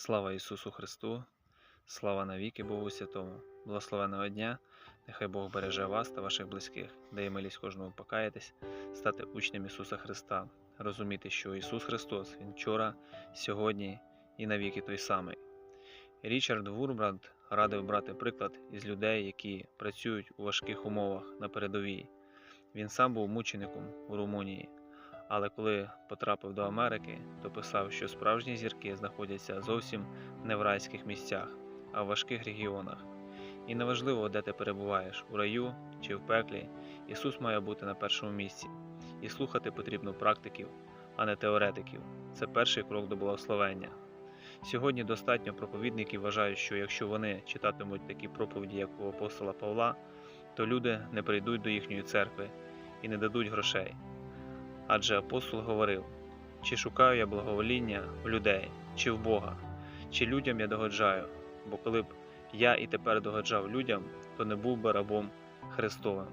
Слава Ісусу Христу, слава навіки Богу Святому, благословеного дня, нехай Бог береже вас та ваших близьких, дає милість кожному покаятись, стати учнем Ісуса Христа, розуміти, що Ісус Христос Він вчора, сьогодні і навіки той самий. Річард Вурбранд радив брати приклад із людей, які працюють у важких умовах на передовій. Він сам був мучеником у Румунії. Але коли потрапив до Америки, то писав, що справжні зірки знаходяться зовсім не в райських місцях, а в важких регіонах. І неважливо, де ти перебуваєш у раю чи в пеклі, Ісус має бути на першому місці. І слухати потрібно практиків, а не теоретиків. Це перший крок до благословення. Сьогодні достатньо проповідників вважають, що якщо вони читатимуть такі проповіді, як у апостола Павла, то люди не прийдуть до їхньої церкви і не дадуть грошей. Адже апостол говорив: чи шукаю я благовоління в людей, чи в Бога, чи людям я догоджаю, бо коли б я і тепер догоджав людям, то не був би рабом Христовим.